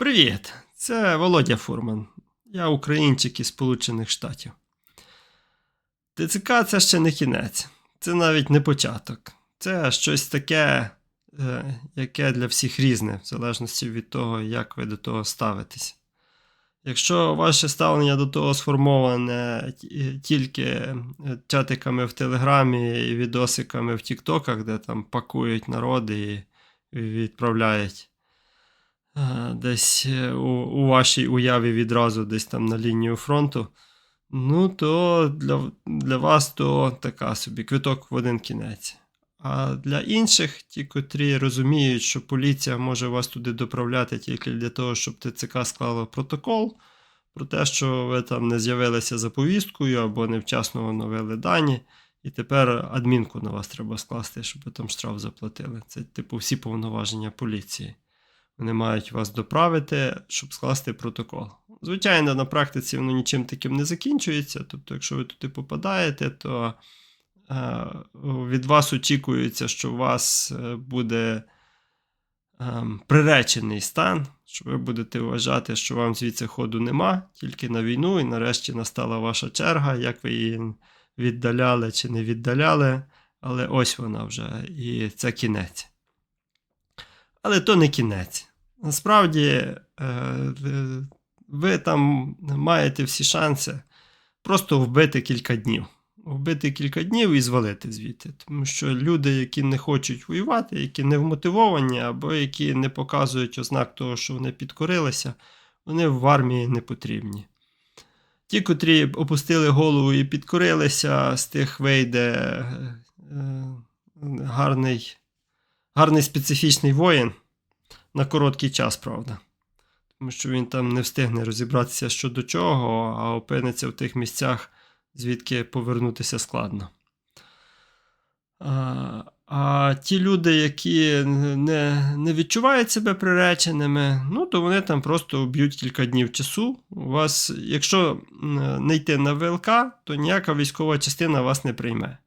Привіт! Це Володя Фурман. Я українчик із Сполучених Штатів. ТЦК це ще не кінець, це навіть не початок. Це щось таке, е, яке для всіх різне, в залежності від того, як ви до того ставитесь. Якщо ваше ставлення до того сформоване тільки е, чатиками в Телеграмі і відосиками в Тіктоках, де там пакують народи і відправляють десь е, у, у вашій уяві відразу десь там на лінію фронту, ну то для, для вас то така собі квиток в один кінець. А для інших, ті, котрі розуміють, що поліція може вас туди доправляти тільки для того, щоб ТЦК склало протокол про те, що ви там не з'явилися за повісткою або невчасно оновили дані, і тепер адмінку на вас треба скласти, щоб ви там штраф заплатили. Це, типу, всі повноваження поліції. Вони мають вас доправити, щоб скласти протокол. Звичайно, на практиці воно нічим таким не закінчується. Тобто, якщо ви туди попадаєте, то е, від вас очікується, що у вас е, буде е, приречений стан, що ви будете вважати, що вам звідси ходу нема, тільки на війну, і нарешті настала ваша черга, як ви її віддаляли чи не віддаляли, але ось вона вже, і це кінець. Але то не кінець. Насправді, е, ви- ви там маєте всі шанси просто вбити кілька днів. Вбити кілька днів і звалити звідти. Тому що люди, які не хочуть воювати, які не вмотивовані, або які не показують ознак того, що вони підкорилися, вони в армії не потрібні. Ті, котрі опустили голову і підкорилися, з тих вийде е, е, гарний, гарний специфічний воїн на короткий час, правда. Тому що він там не встигне розібратися що до чого, а опиниться в тих місцях, звідки повернутися складно. А, а ті люди, які не, не відчувають себе приреченими, ну то вони там просто вб'ють кілька днів часу. У вас, якщо не йти на ВЛК, то ніяка військова частина вас не прийме.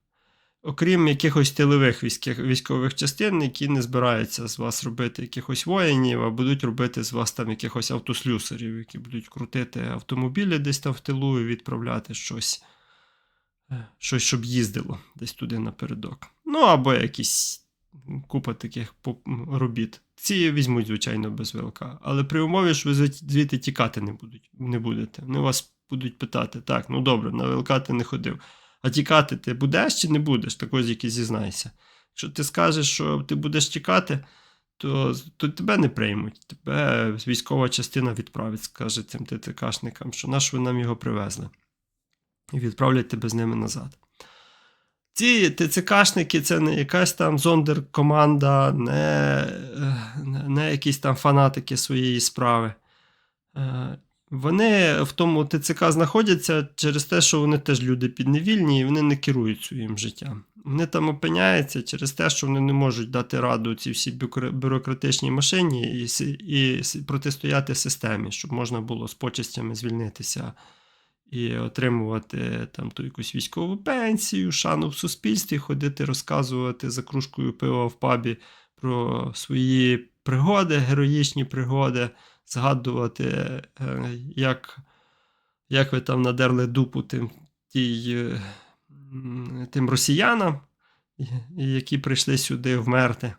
Окрім якихось тилових військових, частин, які не збираються з вас робити якихось воїнів, а будуть робити з вас там якихось автослюсарів, які будуть крутити автомобілі десь там в тилу і відправляти щось, е, щось, щоб їздило десь туди напередок. Ну або якісь купа таких робіт. Ці візьмуть, звичайно, без ВЛК. Але при умові, що ви звідти тікати не, будуть, не будете. Вони вас будуть питати: так, ну добре, на ВЛК ти не ходив. А тікати ти будеш чи не будеш? Так ось який зізнайся. Якщо ти скажеш, що ти будеш тікати, то, то тебе не приймуть. Тебе військова частина відправить, скаже цим ТТКшникам, що наш ви нам його привезли. І відправлять тебе з ними назад. Ці ТЦКшники це не якась там зондеркоманда, не, е, не, не якісь там фанатики своєї справи. Вони в тому ТЦК знаходяться через те, що вони теж люди підневільні і вони не керують своїм життям. Вони там опиняються через те, що вони не можуть дати раду цій бюкра- бюрократичній машині і, і протистояти системі, щоб можна було з почестями звільнитися і отримувати там ту якусь військову пенсію, шану в суспільстві, ходити розказувати за кружкою пива в пабі про свої пригоди, героїчні пригоди, згадувати, е, як, як ви там надерли дупу тим, тій, е, тим росіянам, які прийшли сюди вмерти,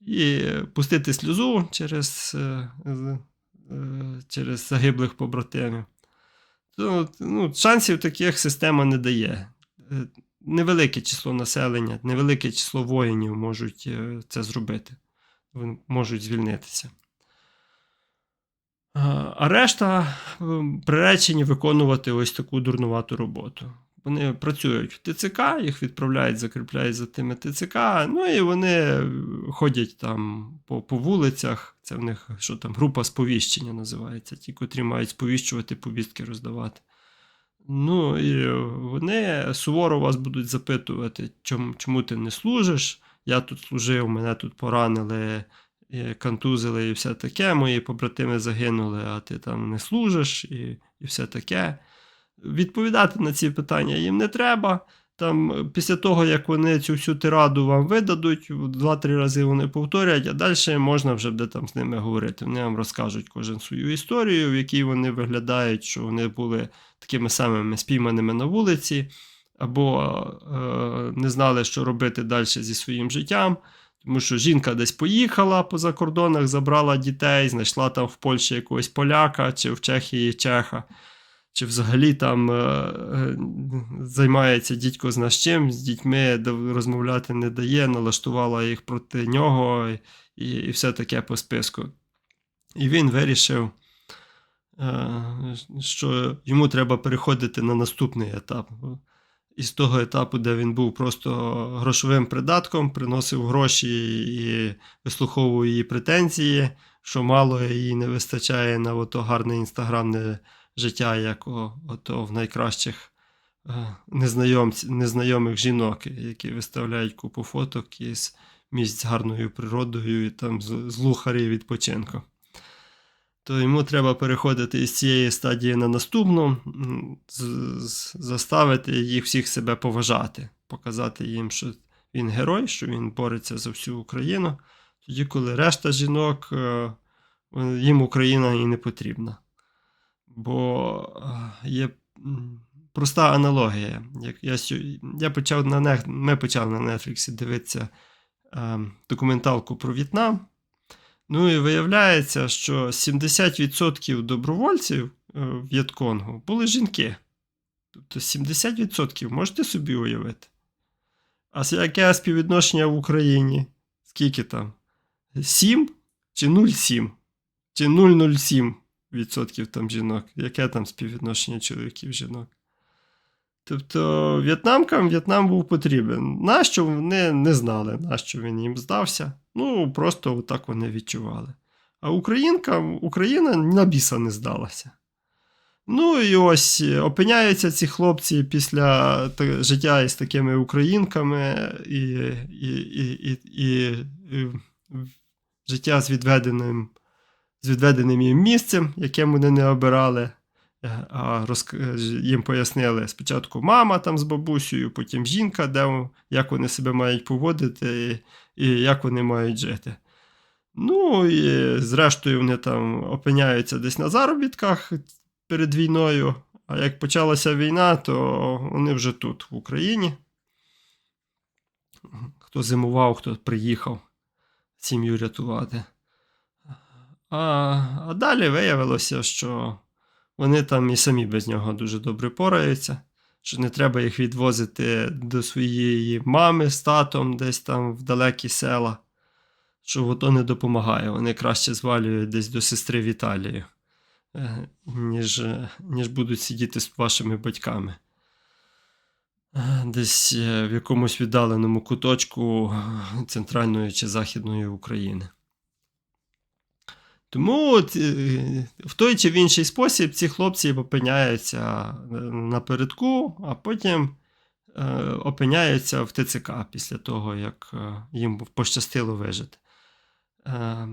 і пустити сльозу через, е, через загиблих побратимів. То, ну, шансів таких система не дає. Невелике число населення, невелике число воїнів можуть це зробити. Можуть звільнитися. А решта ем, приречені виконувати ось таку дурнувату роботу. Вони працюють в ТЦК, їх відправляють, закріпляють за тими ТЦК, ну і вони е, ходять там по, по вулицях. Це в них що там, група сповіщення називається, ті, котрі мають сповіщувати, повістки роздавати. Ну і вони суворо вас будуть запитувати, чому, чому ти не служиш. Я тут служив, мене тут поранили, контузили і все таке. Мої побратими загинули, а ти там не служиш і, і все таке. Відповідати на ці питання їм не треба. Там, е, після того, як вони цю всю тираду вам видадуть, два-три рази вони повторять, а далі можна вже буде там з ними говорити. Вони вам розкажуть кожен свою історію, в якій вони виглядають, що вони були такими самими спійманими на вулиці, або е, не знали, що робити далі зі своїм життям. Тому що жінка десь поїхала по закордонах, забрала дітей, знайшла там в Польщі якогось поляка, чи в Чехії чеха, чи взагалі там е, е, займається дідько з чим, з дітьми розмовляти не дає, налаштувала їх проти нього і, і все таке по списку. І він вирішив, е, що йому треба переходити на наступний етап. Із того етапу, де він був просто грошовим придатком, приносив гроші і вислуховував її претензії, що мало їй не вистачає на ото гарне інстаграмне життя, як ото в найкращих е, незнайомих жінок, які виставляють купу фоток із місць гарною природою і там з лухарі відпочинку. То йому треба переходити із цієї стадії на наступну, заставити їх всіх себе поважати, показати їм, що він герой, що він бореться за всю Україну. Тоді, коли решта жінок, е, їм Україна і не потрібна. Бо е, є проста аналогія. Я, почав на ми почали на Netflix дивитися е, документалку про В'єтнам. Ну і виявляється, що 70% добровольців е, в В'єтконгу були жінки. Тобто 70% можете собі уявити. А яке співвідношення в Україні? Скільки там? 7 чи 0,7? Чи 0,07% там жінок? Яке там співвідношення чоловіків жінок? Тобто в'єтнамкам В'єтнам був потрібен. Нащо вони не знали, нащо він їм здався. Ну, просто отак вони відчували. А українкам Україна на біса не здалася. Ну і ось е, опиняються ці хлопці після життя із такими українками і, і, і, і, і, і життя з відведеним, з відведеним їм місцем, яким вони не обирали. Е, А розк... е, їм пояснили спочатку мама там з бабусею, потім жінка, де, як вони себе мають поводити і як вони мають жити. Ну і зрештою вони там опиняються десь на заробітках перед війною. А як почалася війна, то вони вже тут, в Україні. Хто зимував, хто приїхав сім'ю рятувати. А, а далі виявилося, що вони там і самі без нього дуже добре пораються, що не треба їх відвозити до своєї мами з татом десь там в далекі села, що ото не допомагає. Вони краще звалюють десь до сестри в Італію, е, ніж, е, ніж будуть сидіти з вашими батьками. Е, Десь в якомусь віддаленому куточку центральної чи західної України. Тому е, в той чи в інший спосіб ці хлопці опиняються е, напередку, а потім е, опиняються в ТЦК після того, як їм пощастило вижити. Е,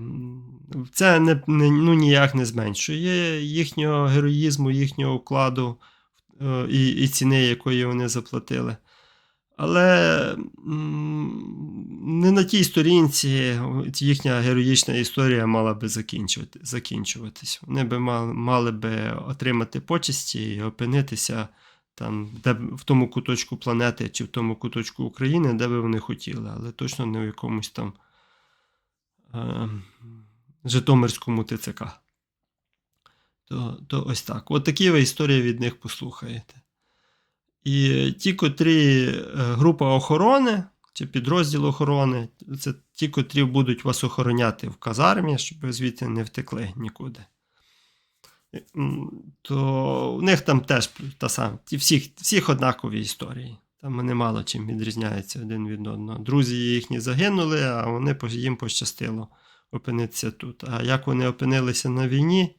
Це не, ну, ніяк не зменшує їхнього героїзму, їхнього вкладу і, і ціни, якої вони заплатили. Але не на тій сторінці їхня героїчна історія мала би закінчувати, закінчуватись. Вони би мали, мали би отримати почесті і опинитися там, де, в тому куточку планети чи в тому куточку України, де би вони хотіли, але точно не в якомусь там е, Житомирському ТЦК. То, то ось так. От такі ви історії від них послухаєте. І ті, котрі е, група охорони чи підрозділ охорони, це ті, котрі будуть вас охороняти в казармі, щоб ви звідти не втекли нікуди. То у них там теж та сама, всіх, всіх однакові історії. Там вони мало чим відрізняються один від одного. Друзі їхні загинули, а вони їм пощастило опинитися тут. А як вони опинилися на війні,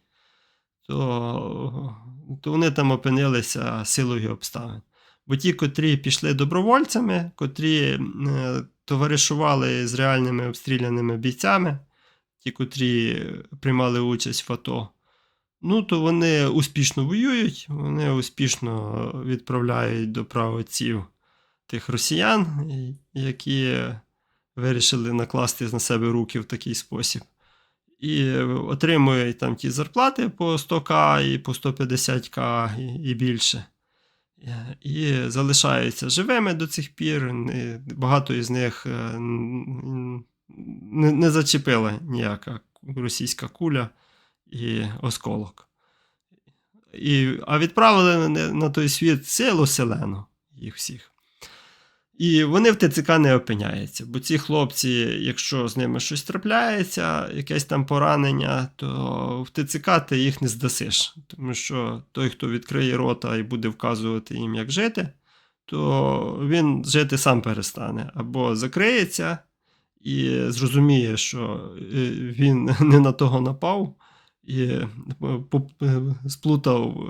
то, то вони там опинилися силою обставин. Бо ті, котрі пішли добровольцями, котрі е, товаришували з реальними обстріляними бійцями, ті, котрі приймали участь в АТО, ну то вони успішно воюють, вони успішно відправляють до правоців тих росіян, які вирішили накласти на себе руки в такий спосіб. І отримують там ті зарплати по 100к і по 150к і, і більше. Е, І залишаються живими до цих пір. Багато із них е, не, зачепила ніяка російська куля і осколок. І, а відправили на той світ силу селену їх всіх. І вони в ТЦК не опиняються, бо ці хлопці, якщо з ними щось трапляється, якесь там поранення, то в ТЦК ти їх не здасиш. Тому що той, хто відкриє рота і буде вказувати їм, як жити, то він жити сам перестане. Або закриється і зрозуміє, що е, він не на того напав, і е, е, сплутав.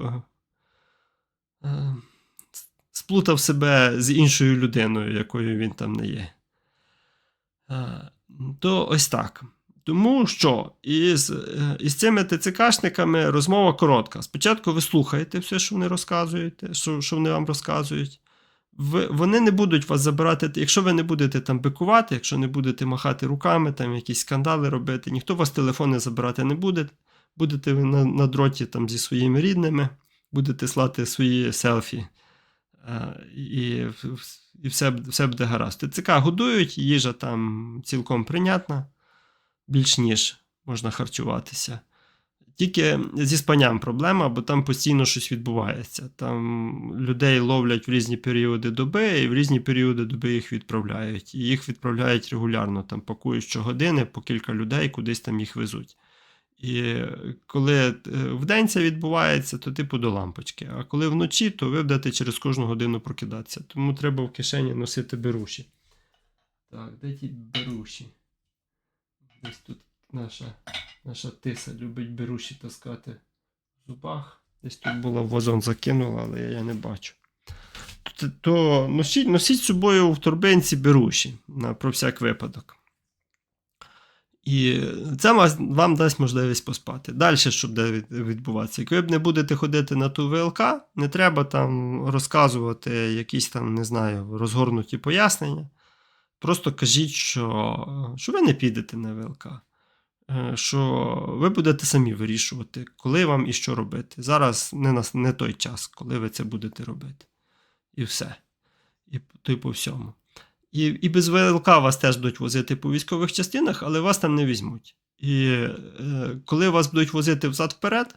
Сплутав себе з іншою людиною, якою він там не є. Е, То ось так. Тому що із, е, із цими ТЦКшниками розмова коротка. Спочатку ви слухаєте все, що вони розказуєте, що, що вони вам розказують. Ви, вони не будуть вас забирати, якщо ви не будете там бикувати, якщо не будете махати руками, там якісь скандали робити, ніхто вас телефони забирати не буде. Будете ви на, на дроті там зі своїми рідними, будете слати свої селфі. І, і все, все буде гаразд. ТЦК годують, їжа там цілком прийнятна, більш ніж можна харчуватися. Тільки зі спанням проблема, бо там постійно щось відбувається. Там людей ловлять в різні періоди доби, і в різні періоди доби їх відправляють. І їх відправляють регулярно, там пакують щогодини, по кілька людей кудись там їх везуть. І коли е, вдень це відбувається, то типу до лампочки. А коли вночі, то ви будете через кожну годину прокидатися. Тому треба в кишені носити беруші. Так, де ті беруші? Десь тут наша, наша тиса любить беруші таскати в зубах. Десь тут була в вазон закинула, але я, я не бачу. То, то носіть, носіть з собою в торбинці беруші на, про всяк випадок. І це вам дасть можливість поспати. Далі, що буде відбуватися? Як ви не будете ходити на ту ВЛК, не треба там розказувати якісь там, не знаю, розгорнуті пояснення. Просто кажіть, що, що ви не підете на ВЛК. Е, Що ви будете самі вирішувати, коли вам і що робити. Зараз не, нас, не той час, коли ви це будете робити. І все. І то й по всьому. І, і без ВЛК вас теж будуть возити по військових частинах, але вас там не візьмуть. І е, коли вас будуть возити взад-вперед,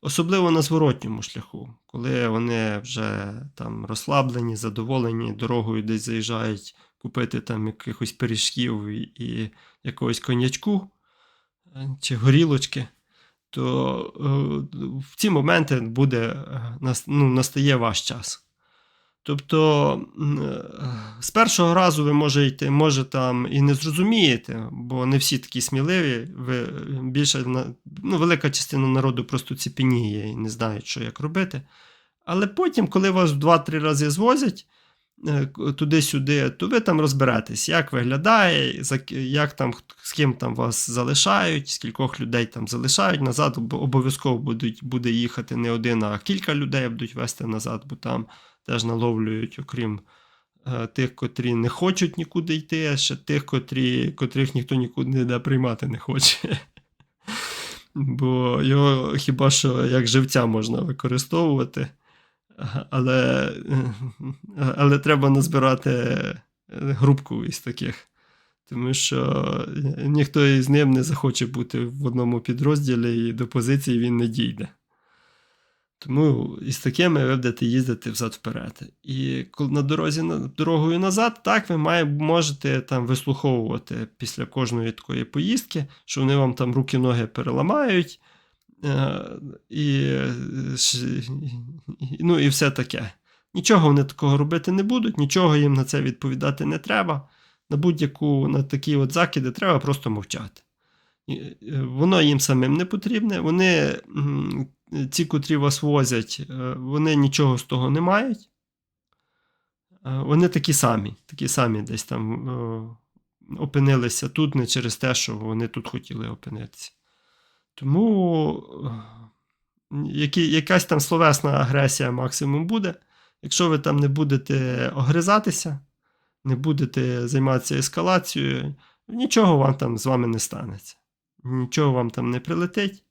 особливо на зворотньому шляху, коли вони вже там розслаблені, задоволені, дорогою десь заїжджають купити там якихось пиріжків і, і якогось конячку е, чи горілочки, то е, в ці моменти буде, е, ну, настає ваш час. Тобто е, з першого разу ви можете, може там і не зрозумієте, бо не всі такі сміливі. Ви більше ну, велика частина народу просто ціпеніє і не знають, що як робити. Але потім, коли вас в 2-3 рази звозять е, туди-сюди, то ви там розберетесь, як виглядає, як там, з ким там вас залишають, скількох людей там залишають назад, об- обов'язково будуть, буде їхати не один, а кілька людей будуть вести назад, бо там теж наловлюють, окрім е, тих, котрі не хочуть нікуди йти, а ще тих, котрі, котрих ніхто нікуди ніде приймати не хоче. Бо його хіба що як живця можна використовувати, але, але треба назбирати е, групку із таких. Тому що ніхто із ним не захоче бути в одному підрозділі і до позиції він не дійде. Тому із такими ви будете їздити взад-вперед. І на дорозі дорогою назад, так ви має, можете там вислуховувати після кожної такої поїздки, що вони вам там руки-ноги переламають. е, І, ну, і все таке. Нічого вони такого робити не будуть, нічого їм на це відповідати не треба. На будь-яку на такі от закиди треба просто мовчати. Е, Воно їм самим не потрібне. Вони, ці, котрі вас возять, е, вони нічого з того не мають. Е, Вони такі самі, такі самі десь там е, опинилися тут не через те, що вони тут хотіли опинитися. Тому які, якась там словесна агресія максимум буде. Якщо ви там не будете огризатися, не будете займатися ескалацією, нічого вам там з вами не станеться. Нічого вам там не прилетить.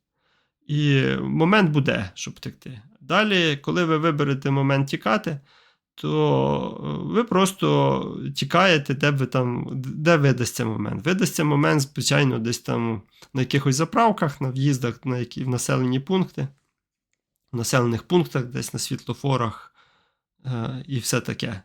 І момент буде, щоб втекти. Далі, коли ви виберете момент тікати, то ви просто тікаєте, де ви там, де видасться момент. Видасться момент, звичайно, десь там на якихось заправках, на в'їздах, на які в населені пункти, в населених пунктах, десь на світлофорах е, і все таке.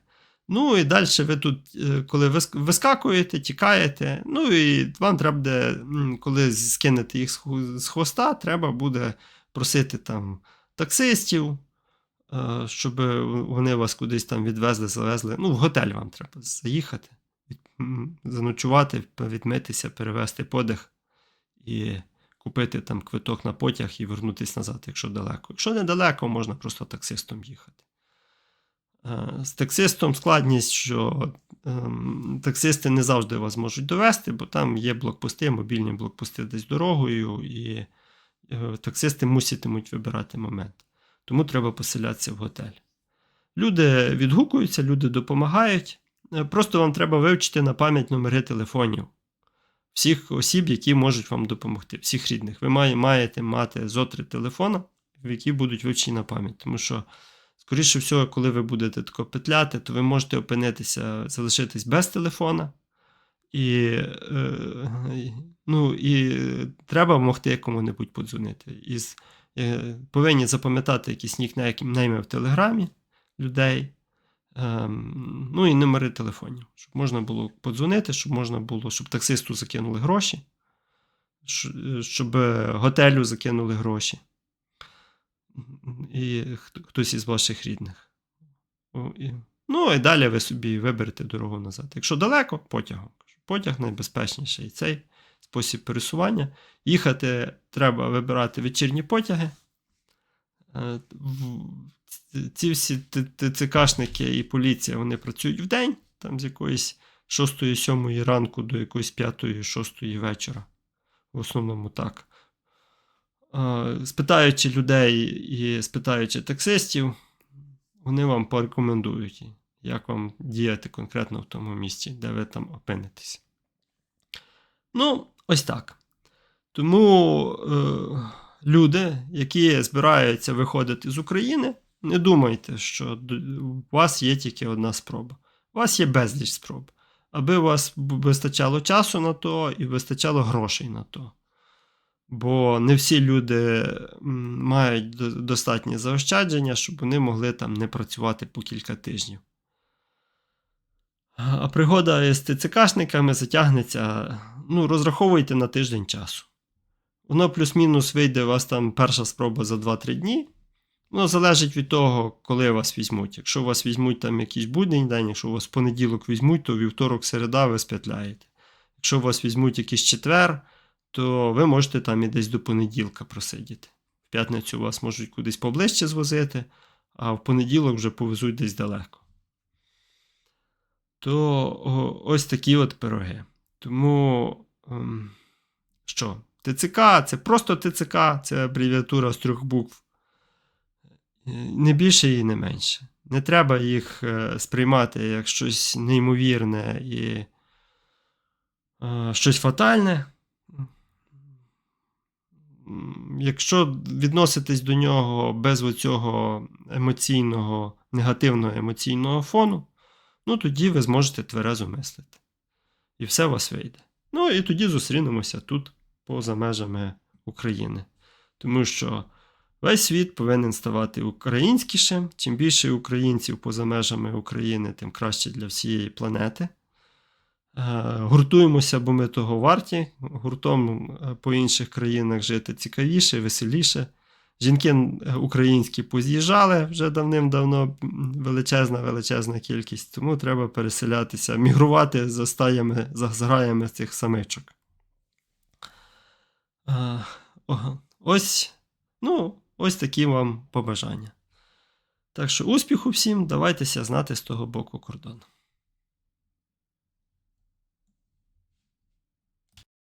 Ну і далі ви тут, е, коли вискакуєте, тікаєте, ну і вам треба буде, коли скинете їх з хвоста, треба буде просити там таксистів, е, щоб вони вас кудись там відвезли, завезли. Ну, в готель вам треба заїхати, заночувати, відмитися, перевести подих і купити там квиток на потяг і вернутися назад, якщо далеко. Якщо недалеко, можна просто таксистом їхати. Е, З таксистом складність, що ем, таксисти не завжди вас можуть довести, бо там є блокпости, мобільні блокпости десь дорогою, і е, таксисти муситимуть вибирати момент. Тому треба поселятися в готель. Люди відгукуються, люди допомагають. Е, Просто вам треба вивчити на пам'ять номери телефонів всіх осіб, які можуть вам допомогти, всіх рідних. Ви маєте мати зо три телефона, які будуть вивчені на пам'ять. Тому що, скоріше всього, коли ви будете тако петляти, то ви можете опинитися, залишитись без телефона. І, е, ну, і треба могти кому-небудь подзвонити. І е, повинні запам'ятати якісь нікнейми в Телеграмі людей. Ем, ну і номери телефонів, щоб можна було подзвонити, щоб можна було, щоб таксисту закинули гроші, щоб готелю закинули гроші. І хтось із ваших рідних. Ну, і далі ви собі виберете дорогу назад. Якщо далеко, потягом. Потяг найбезпечніший цей спосіб пересування. Їхати треба вибирати вечірні потяги. Е, Ці всі ТЦКшники і поліція вони працюють в день, там з якоїсь 6-7 ранку до якоїсь 5-6 вечора. В основному так. Е, Спитаючи людей і спитаючи таксистів, вони вам порекомендують, як вам діяти конкретно в тому місці, де ви там опинитесь. Ну, ось так. Тому е, люди, які збираються виходити з України, не думайте, що у вас є тільки одна спроба. У вас є безліч спроб. Аби у вас вистачало часу на то і вистачало грошей на то. Бо не всі люди мають до- достатнє заощадження, щоб вони могли там не працювати по кілька тижнів. А пригода із ТЦКшниками затягнеться, ну, розраховуйте на тиждень часу. Воно плюс-мінус вийде у вас там перша спроба за 2-3 дні. Воно залежить від того, коли вас візьмуть. Якщо вас візьмуть там якийсь будний день, якщо вас в понеділок візьмуть, то вівторок, середа ви спетляєте. Якщо вас візьмуть якийсь четвер, то ви можете там і десь до понеділка просидіти. В п'ятницю вас можуть кудись поближче звозити, а в понеділок вже повезуть десь далеко. То ось такі от пироги. Тому ем, що? ТЦК це просто ТЦК, це абревіатура з трьох букв. Е, Не більше і не менше. Не треба їх е, сприймати як щось неймовірне і е, щось фатальне. Якщо відноситись до нього без оцього емоційного, негативного емоційного фону, ну тоді ви зможете тверезо мислити. І все у вас вийде. Ну і тоді зустрінемося тут, поза межами України. Тому що весь світ повинен ставати українськішим. Чим більше українців поза межами України, тим краще для всієї планети. Е, Гуртуємося, бо ми того варті. Гуртом е, по інших країнах жити цікавіше, веселіше. Жінки е, українські поз'їжджали вже давним-давно величезна, величезна кількість, тому треба переселятися, мігрувати за стаями, за зграями цих самичок. Ось, ну, ось такі вам побажання. Так що успіху всім, давайтеся знати з того боку кордону.